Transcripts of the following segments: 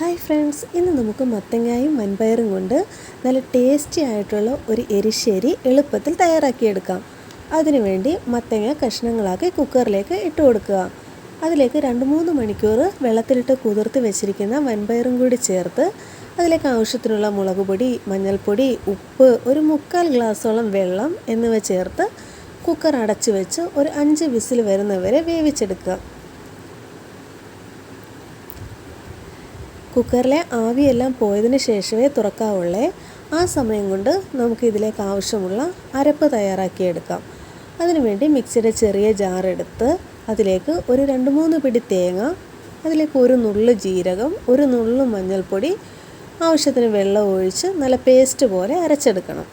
Hi friends ഇന്ന് നമുക്ക് മത്തങ്ങായും വൻപയറും കൊണ്ട് നല്ല ടേസ്റ്റി ആയിട്ടുള്ള ഒരു എരിശ്ശേരി എളുപ്പത്തിൽ തയ്യാറാക്കിയെടുക്കാം. അതിനുവേണ്ടി മത്തങ്ങ കഷ്ണങ്ങളാക്കി കുക്കറിലേക്ക് ഇട്ട് കൊടുക്കുക. അതിലേക്ക് രണ്ട് മൂന്ന് മണിക്കൂർ വെള്ളത്തിലിട്ട് കുതിർത്ത് വെച്ചിരിക്കുന്ന വൻപയറും കൂടി ചേർത്ത് അതിലേക്ക് ആവശ്യത്തിനുള്ള മുളക് പൊടി മഞ്ഞൾപ്പൊടി ഉപ്പ് ഒരു മുക്കാൽ ഗ്ലാസ്സോളം വെള്ളം എന്നിവ ചേർത്ത് കുക്കർ അടച്ചു വെച്ച് ഒരു അഞ്ച് വിസിൽ വരുന്നവരെ വേവിച്ചെടുക്കുക. കുക്കറിലെ ആവിയെല്ലാം പോയതിന് ശേഷമേ തുറക്കാവുള്ളേ. ആ സമയം കൊണ്ട് നമുക്ക് ഇതിലേക്ക് ആവശ്യമുള്ള അരപ്പ് തയ്യാറാക്കിയെടുക്കാം. അതിനുവേണ്ടി മിക്സിയുടെ ചെറിയ ജാർ എടുത്ത് അതിലേക്ക് ഒരു രണ്ട് മൂന്ന് പിടി തേങ്ങ അതിലേക്ക് ഒരു നുള്ളു ജീരകം ഒരു നുള്ളു മഞ്ഞൾപ്പൊടി ആവശ്യത്തിന് വെള്ളം ഒഴിച്ച് നല്ല പേസ്റ്റ് പോലെ അരച്ചെടുക്കണം.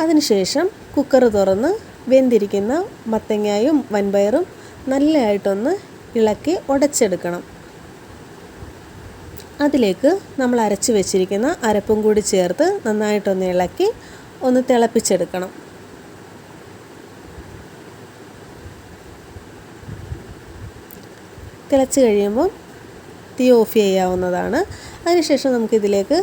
അതിനുശേഷം കുക്കർ തുറന്ന് വെന്തിരിക്കുന്ന മത്തങ്ങായും വൻപയറും നല്ലതായിട്ടൊന്ന് ഇളക്കി ഉടച്ചെടുക്കണം. അതിലേക്ക് നമ്മൾ അരച്ച് വെച്ചിരിക്കുന്ന അരപ്പും കൂടി ചേർത്ത് നന്നായിട്ടൊന്ന് ഇളക്കി ഒന്ന് തിളപ്പിച്ചെടുക്കണം. തിളച്ച് കഴിയുമ്പം തീ ഓഫ് ചെയ്യാവുന്നതാണ്. അതിനുശേഷം നമുക്കിതിലേക്ക്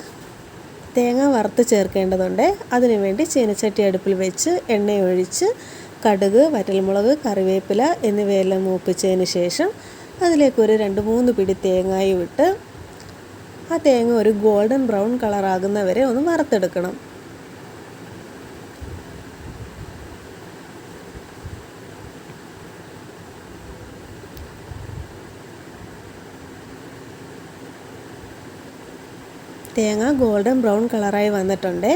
തേങ്ങ വറുത്ത് ചേർക്കേണ്ടതുണ്ട്. അതിനുവേണ്ടി ചീനച്ചട്ടി അടുപ്പിൽ വെച്ച് എണ്ണയൊഴിച്ച് കടുക് വറ്റൽമുളക് കറിവേപ്പില എന്നിവയെല്ലാം മൂപ്പിച്ചതിന് ശേഷം അതിലേക്ക് ഒരു രണ്ട് മൂന്ന് പിടി തേങ്ങായും ഇട്ട് ആ തേങ്ങ ഒരു ഗോൾഡൻ ബ്രൗൺ കളറാകുന്ന വരെ ഒന്ന് വറുത്തെടുക്കണം. തേങ്ങ ഗോൾഡൻ ബ്രൗൺ കളറായി വന്നിട്ടുണ്ട്.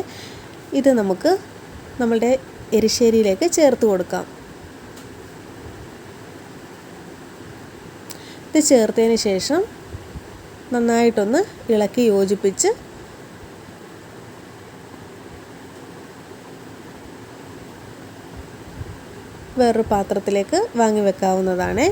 ഇത് നമുക്ക് നമ്മളുടെ എരിശ്ശേരിയിലേക്ക് ചേർത്ത് കൊടുക്കാം. ഇത് ചേർത്തതിന് ശേഷം നന്നായിട്ടൊന്ന് ഇളക്കി യോജിപ്പിച്ച് വേറൊരു പാത്രത്തിലേക്ക് വാങ്ങി വെക്കാവുന്നതാണ്.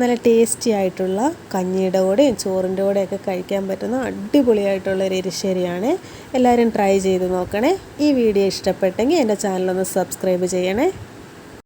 നല്ല ടേസ്റ്റി ആയിട്ടുള്ള കഞ്ഞിയുടെ കൂടെയും ചോറിന്റെ കൂടെയൊക്കെ കഴിക്കാൻ പറ്റുന്ന അടിപൊളിയായിട്ടുള്ള ഒരു എരിശ്ശേരിയാണ്. എല്ലാവരും ട്രൈ ചെയ്ത് നോക്കണേ. ഈ വീഡിയോ ഇഷ്ടപ്പെട്ടെങ്കിൽ എന്റെ ചാനലൊന്ന് സബ്സ്ക്രൈബ് ചെയ്യണേ.